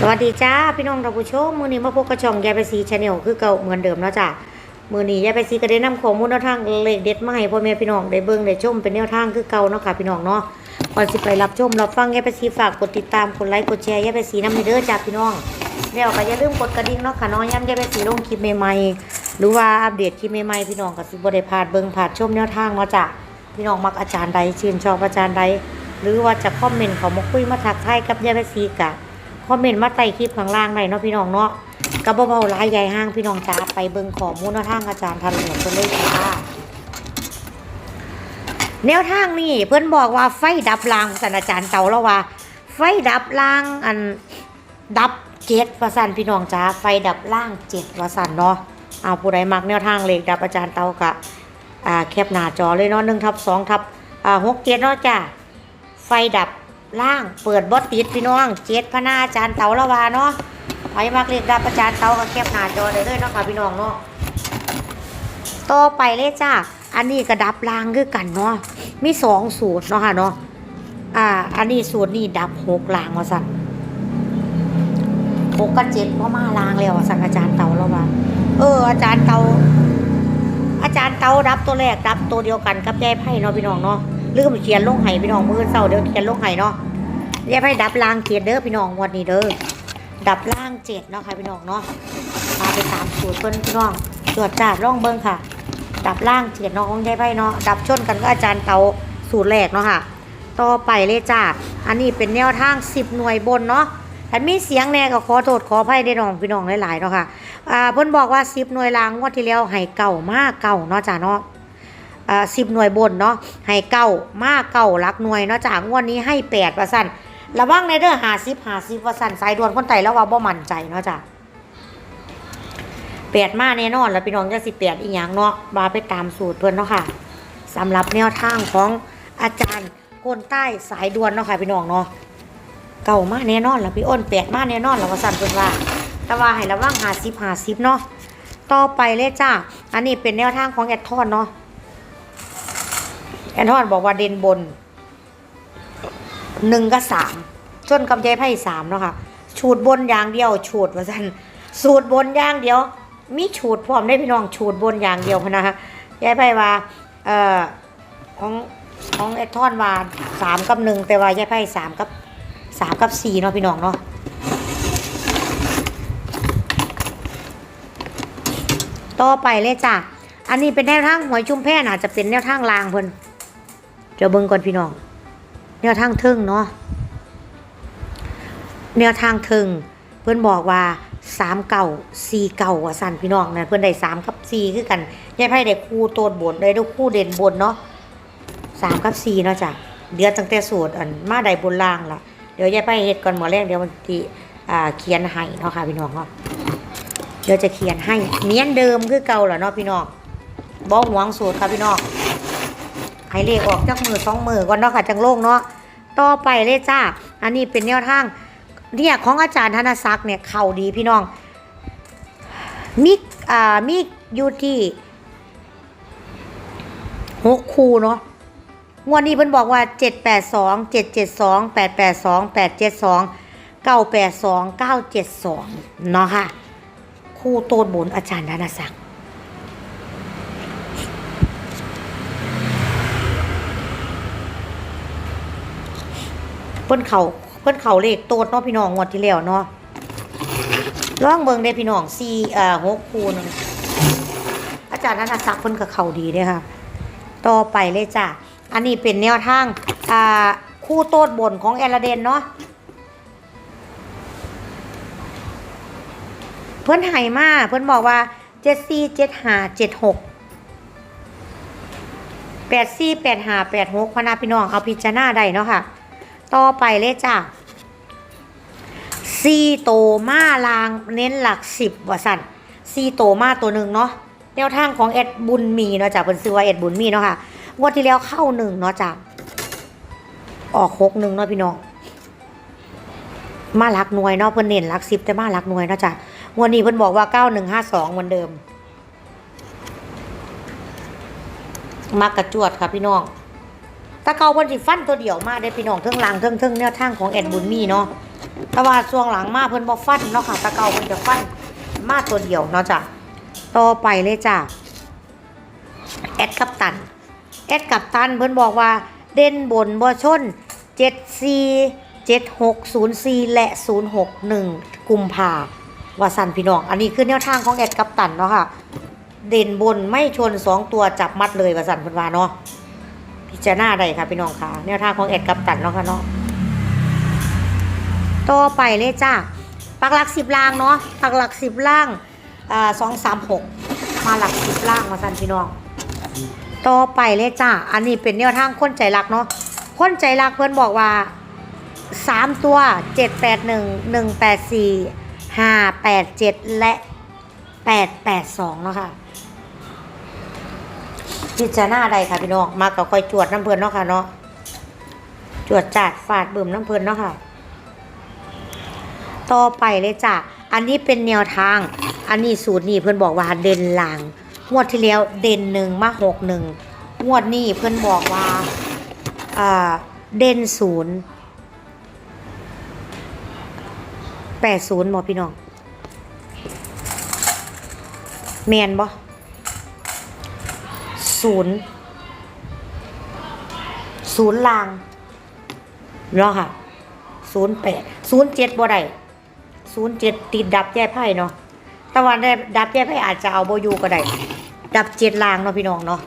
สวัสดีจ้าพี่น้องท่านผู้ชมมือนี้มาพบกับช่องยายไปซีชาแนลคือเก่าเหมือนเดิมเนาะจ้ามือนี้ยายไปซีก็ได้นำข้อมูลแนวทางเลขเด็ดมาให้พ่อแม่พี่น้องได้เบิ่งได้ชมเป็นแนวทางคือเก่าเนาะค่ะพี่น้องเนาะก่อนสิไปรับชมรับฟังยายไปซีฝากกดติดตามกดไลค์กดแชร์ยายไปซีน้ำให้เด้อจ้าพี่น้องแล้วก็อย่าลืมกดกระดิ่งเนาะค่ะน้องย้ำยายไปซีลงคลิปใหม่ๆหรือว่าอัปเดตคลิปใหม่ๆพี่น้องก็สิบ่ได้พลาดเบิ่งพลาดชมแนวทางเนาะจ้าพี่น้องมักอาจารย์ใดชื่นชอบอาจารย์ใดหรือว่าจะคอมเมนต์เขามาคุยมาทักทายกับยายไปซีกะ คอมเมนต์มาใต้คลิปข้างล่างได้เนาะพี่น้องเนาะกระเบาๆรายใหญ่ห้างพี่น้องจ้าไปเบิ่งขอมูลแนวทางอาจารย์ทันเหลืองเพิ่นเลยค่ะแนวทางนี่เพิ่นบอกว่าไฟดับรางสันอาจารย์เต่าแล้วว่า ไฟดับรางอันดับเจ็ดว่าสันพี่น้องจ้าไฟดับล่างเจ็ดว่าสันเนาะเอาผู้ใดมักแนวทางเลขดับอาจารย์เต่ากะอ่าแคปหน้าจอเลยเนาะหนึ่งทับสองทับอ่าหกเจ็ดเนาะจ้าไฟดับ ล่างเปิดบดติดพี่น้องเจ็ดพนาอาจารย์เต๋าละวาเนาะไปมากเรียกดับอาจารย์เต๋าก็แคบหน้าจอได้เลยเนาะค่ะพี่น้องเนาะต่อไปเลยจ้าอันนี้ก็ดับล่างคือกันเนาะมีสองสูตรเนาะค่ะเนาะอ่า อันนี้สูตรนี่ดับหกล่างมาสั่นหกกับเจ็ดเพราะมาล่างแล้วอะสั่นอาจารย์เต๋าละวาเออ อาจารย์เต๋าอาจารย์เต๋าดับตัวแรกดับตัวเดียวกันกับยายไพ่เนาะพี่น้องเนาะ ลืมเขียนลงไห้พี่น้องมือเศร้าเดี๋ยวเขียนลงไห้เนาะเรียกให้ดับล่างเขียนเด้อพี่น้องวันนี้เด้อดับล่างเจ็ดเนาะค่ะพี่น้องเนาะมาไปตามสูตรเพิ่นพี่น้องตรวจจัดร่องเบิ้งค่ะ ดับล่างเจ็ดเนาะของยายไพ่เนาะดับชนกันก็อาจารย์เตาสูตรแรกเนาะค่ะ ต่อไปเลยจ้าอันนี้เป็นแนวทางสิบหน่วยบนเนาะถ้ามีเสียงแน่ก็ขอโทษขออภัยได้น้องพี่น้องหลายๆเนาะค่ะอ่าเพิ่นบอกว่าสิบหน่วยลางงวดที่แล้วให้เก่ามากเก่าเนาะจ้าเนาะ อ่าสิบหน่วยบนเนาะให้เก้ามาเก้าลักหน่วยเนาะจากงวดนี้ให้แปดว่าสั่นระวังในเด้อหาสิบหาสิบว่าสั่นสายด่วนคนไทยแล้วว่าบ่มั่นใจเนาะจ้ะแปดมาแน่นอนแล้วพี่น้องจะสิแปดอีหยังเนาะมาไปตามสูตรเพิ่อนเนาะค่ะสำหรับแนวทางของอาจารย์คนใต้สายด่วนเนาะค่ะพี่น้องเนาะเก่ามาแน่นอนแล้วพี่อ้นแปดมาแน่นอนแล้วว่าสั่นเพิ่นว่าแต่ว่าให้ระวังหาสิบหาสิบเนาะต่อไปเลยจ้าอันนี้เป็นแนวทางของแอดทอนเนาะ แอนทอนบอกว่าเด่นบนหนึ่งกับสามจนกับยายไพ่สามเนาะค่ะฉูดบนอย่างเดียวฉูดว่าสันสูตรบนอย่างเดียว มีฉูดพร้อมได้พี่น้องฉูดบนอย่างเดียวพนะคะยายไพ่ว่าเอ่อของของแอนทอนว่าสามกับหนึ่งแต่ว่ายายไพ่สามกับสามกับสี่เนาะพี่น้องเนาะต่อไปเลยจ้ะ อันนี้เป็นแนวทางหวยชุมแพน่าจะเป็นแนวทางลางเพิ่น เดี๋ยวเบิ่งก่อนพี่น้องแนวทางเทิงเนาะแนวทางเทิงเพิ่อนบอกว่าสามเก่าสี่เก่าว่าสั่นพี่น้องนะเพิ่อนได้สามกับสี่คือกันยายไพ่ได้คู่โตดบนได้ด้คู่เด่นบนเนาะสามกับสี่เนาะจ้ะเดี๋ยวตั้งแต่สูตรอันมาได้บนล่างล่ะเดี๋ยวยายไพ่เฮ็ดก่อนหมอแรกเดี๋ยวมันทีอ่าเขียนให้เนาะค่ะพี่น้องเนาะเดี๋ยวจะเขียนให้เนียนเดิมคือเก่าแหละเนาะพี่น้องบอกหวงสูตรครับพี่น้อง ให้เลขออกจากมือสองมือก่อนเนาะค่ะจังโล่งเนาะต่อไปเลยจ้า อันนี้เป็นแนวทางเนี่ยของอาจารย์ธนศักดิ์เนี่ยเข่าดีพี่น้องมีอ่ามีอยู่ที่หกคูเนาะงวดนี้เพิ่นบอกว่าเจ็ดแปดสองเจ็ดเจ็ดสองแปดแปดสองแปดเจ็ดสองเก้าแปดสองเก้าเจ็ดสองเนาะค่ะ คู่โตนบนอาจารย์ธนศักดิ์ เพิ่นเขาเพิ่นเขาเลขโตดเนาะพี่น้องงวดที่แล้วเนาะลองเบิงได้พี่น้องสี่เอ่อหกคู่หนึงอาจารย์ธนศักดิ์เพิ่นก็เขาดีเด้ค่ะ ต่อไปเลยจ้ะอันนี้เป็นแนวทางอ่าคู่โตดบนของแอลเดนเนาะเพิ่นให้มาเพิ่นบอกว่าเจ็ดสี่เจ็ดห้าเจ็ดหกแปดสี่แปดห้าแปดหกพนาพี่น้องเอาพิจารณาได้เนาะค่ะ ต่อไปเลยจ้ะสี่โตมาลางเน้นหลักสิบว่าสั่นสี่โตมาตัวหนึ่งเนาะแนวทางของเอ็ดบุญมีเนาะจ้ะเพิ่นซื้อว่าเอ็ดบุญมีเนาะค่ะงวดที่แล้วเข้าหนึ่งเนาะจ้ะออกหกหนึ่งเนาะพี่น้องมาหลักหน่วยเนาะเพิ่นเน้นหลักสิบแต่มาหลักหน่วยเนาะจ้ะงวันนี้เพิ่นบอกว่า9152เหมือนเดิมมากระจวดค่ะพี่น้อง ถ้าเกาเพิ่นสิฟันตัวเดียวมาได้พี่น้องเทิงหลางเทิงเทิงแนวทางของแอดบุญมีเนาะแต่ว่าช่วงหลังมาเพิ่นบ่ฟันเนาะค่ะตะเกาเพิ่นจะฟันมาตัวเดียวเนาะจ้ะต่อไปเลยจ้ะแอดกัปตัน แอดกัปตันเพิ่นบอกว่าเด่นบนบ่ชน74 7604และ061กุมภาว่าสันพี่น้อง อันนี้คือแนวทางของแอดกัปตันเนาะค่ะ เด่นบนไม่ชน2ตัวจับมัดเลยว่าสันเพิ่นว่าเนาะ พิจารณาได้ค่ะพี่น้องค่ะแนวทางของแอดกัปตันเนาะค่ะเนาะต่อไปเลยจ้าปักหลักสิบล่างเนาะปักหลักสิบล่างสองสามหกมาหลักสิบล่างมาสันพี่น้องต่อไปเลยจ้าอันนี้เป็นแนวทางคนใจรักเนาะคนใจรักเพื่อนบอกว่าสามตัวเจ็ดแปดหนึ่งหนึ่งแปดสี่ห้าแปดเจ็ดและแปดแปดสองเนาะค่ะ พิจารณาใดค่ะพี่น้องมากับคอยจวดน้ำเพลินเนาะค่ะเนาะจวดจัดฟาดบิ่มน้ำเพลินเนาะค่ะ ต่อไปเลยจ้ะอันนี้เป็นแนวทาง อันนี้สูตรนี่เพื่อนบอกว่าเด่นหลังงวดที่แล้วเด่นหนึ่งมาหกหนึ่งงวดนี้เพื่อนบอกว่าอ่าเด่นศูนย์แปดศูนย์หมอพี่น้องแมนบ่ ศูนย์ศูนย์ลางเนาะค่ะศูนย์แปดศูนย์เจ็ดบ่ได้ศูนย์เจ็ดติดดับแย่ไพ่เนาะตะวันได้ดับแย่ไพ่อาจจะเอาโบอยูก็ได้ ดับเจ็ดลางเนาะพี่น้องเนาะ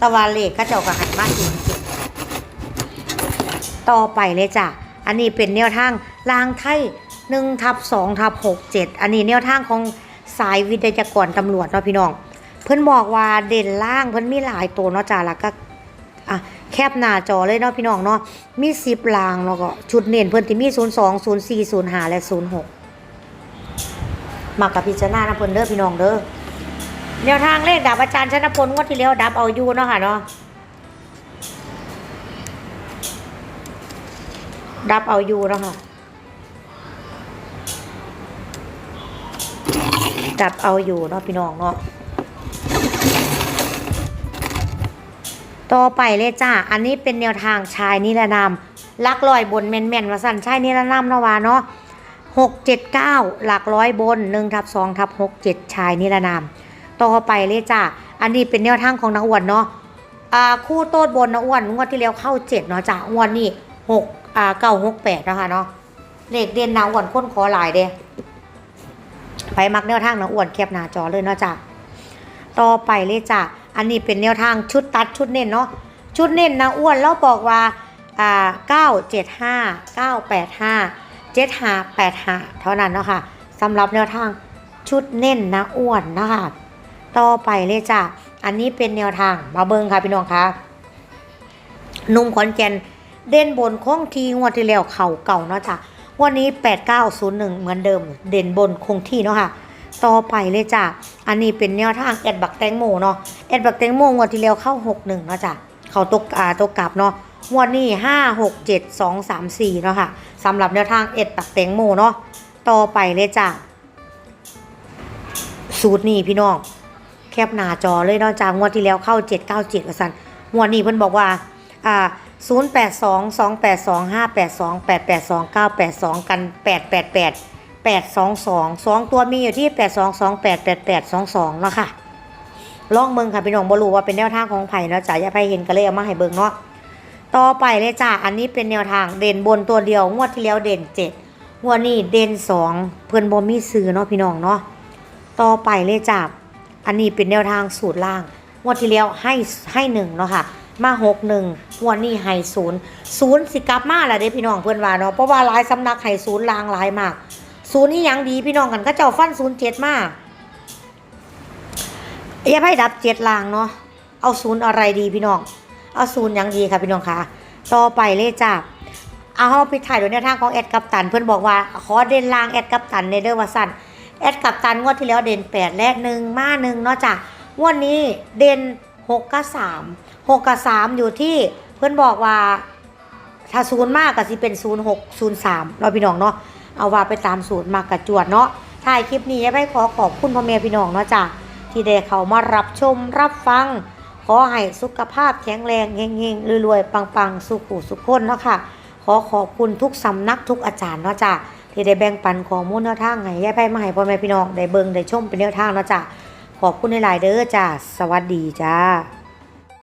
ตะวันเลขก็จะเอากระหันมาศูนย์เจ็ดต่อไปเลยจ้ะ อันนี้เป็นแนวทางลางไทยหนึ่งทับสองทับหกเจ็ดอันนี้แนวทางของสายวิทยากรตำรวจเนาะพี่น้อง เพิ่อนบอกว่าเด่นล่างเพิ่อนมีหลายตัวเนาะจ้าแล้วก็อะแคบหน้าจอเลยเนาะพี่น้องเนาะมีสิบลางแล้วก็ชุดเน้นเพิ่อนที่มี0 2 0 4 0 5และ0 6มากับพิจารณานะเพิ่อนเด้อพี่น้องเด้อแนวทางเลขดับอาจารย์ชนพลงวดที่แล้วดับเอาอยู่เนาะค่ะเนาะดับเอาอยู่เนาะค่ะดับเอาอยู่เนาะพี่น้องเนาะ ต่อไปเลยจ้า อันนี้เป็นแนวทางชายนิรนามลักลอยบนแม่นๆว่าสั่นชายนิรนามนาะวาเนาะหกเจ็ดเก้าหลักร้อยบนหนึ่งทับสองทับหกเจ็ดชายนิรนาม ต่อไปเลยจ้า อันนี้เป็นแนวทางของนักอ้วนเนาะอ่าคู่โต้บนนักอ้วนงวดที่แล้วเข้าเจ็ดเนาะจ้างวดนี้หกอ่าเก้าหกแปดนะคะเนาะเลขเด่นนักอ้วนค้นขอหลายเด้ไปมักแนวทางนักอ้วนแคบหน้าจอเลยเนาะจ้า ต่อไปเลยจ้ะ อันนี้เป็นแนวทางชุดตัดชุดเน้นเนาะ ชุดเน้นนะอ้วนแล้วบอกว่าอ่าเก้าเจ็ดห้าเก้าแปดห้าเจ็ดห้าแปดห้าเท่านั้นเนาะค่ะสำหรับแนวทางชุดเน้นนะอ้วนนะคะต่อไปเลยจ้ะ อันนี้เป็นแนวทางมาเบิงค่ะพี่น้องคะนุ่มขอนแก่นเด่นบนคงทีงวดที่แล้วเข่าเก่าเนาะจ้ะวันนี้ 8901 เหมือนเดิม เด่นบนคงที่เนาะค่ะ ต่อไปเลยจ้ะ อันนี้เป็นแนวทางแอดบักแตงโมเนาะ แอดบักแตงโมงวดที่แล้วเข้า 61เนาะจ้ะ เขาตกอ่าตกกลับเนาะ งวดนี้ 5 6 7 2 3 4เนาะค่ะสำหรับแนวทางแอดบักแตงโมเนาะ ต่อไปเลยจ้ะ สูตรนี้พี่น้อง แคปหน้าจอเลยเนาะจ้างวดที่แล้วเข้า 797ว่าซั่นงวดนี้เพิ่นบอกว่า อ่า082 282 582 882 982 กัน 888 822 2ตัวมีอยู่ที่822 888 22เนาะค่ะลองเบิ่งค่ะพี่น้องบรูว่าเป็นแนวทางของไผ่เนาะจ้ะอย่าไผเห็นก็เลยเอามาให้เบิ่งเนาะต่อไปเลยจ้ะอันนี้เป็นแนวทางเด่นบนตัวเดียวงวดที่แล้วเด่น7งวดนี้เด่น2เพิ่อนบ่มีซื้อเนาะพี่น้องเนาะต่อไปเลยจ้ะอันนี้เป็นแนวทางสูตรล่างงวดที่แล้วให้ให้หนึ่งเนาะค่ะมาหกหนึ่งงวดนี้ให้ศูนย์ศูนย์สิกลับมาและเด้พี่น้องเพื่อนว่าเนาะเพราะว่าหลายสำนักให้ศูนย์ลางหลายมาก ศูนย์นี่ยังดีพี่น้องกันก็เจ้าฟันศูนย์เจ็ดมาอย่าให้ดับเจ็ดลางเนาะเอาศูนย์อะไรดีพี่น้อง เอาศูนย์ยังดีค่ะพี่น้องคะต่อไปเลยจ้ะเอาไปถ่ายโดยแนวทางของแอดกัปตัน เพื่อนบอกว่าขอเด่นลางแอดกัปตันในเดอร์วัสันแอดกัปตันงวดที่แล้วเด่นแปดและหนึ่งมาหนึ่งเนาะจ้ะงวดนี้เด่นหกกับสามหกกับสามอยู่ที่เพื่อนบอกว่าถ้าศูนย์มากก็สิเป็นศูนย์หกศูนย์สามเราพี่น้องเนาะ เอาว่าไปตามศูนย์มากระจวดเนาะถ่ายคลิปนี้ไปขอขอบคุณพ่อแม่พี่น้องเนาะจ้ะที่ได้เขามารับชมรับฟัง ขอให้สุขภาพแข็งแรงเฮงๆรวยๆปังๆ สุขุสุขคนเนาะค่ะ ขอขอบคุณทุกสำนักทุกอาจารย์เนาะจ้ะที่ได้แบ่งปันข้อมูลแนวทางให้ยายไพ่มาให้พ่อแม่พี่น้องได้เบิ่งได้ชมเป็นแนวทางเนาะจ้ะขอบคุณหลายๆเด้อจ้าสวัสดีจ้า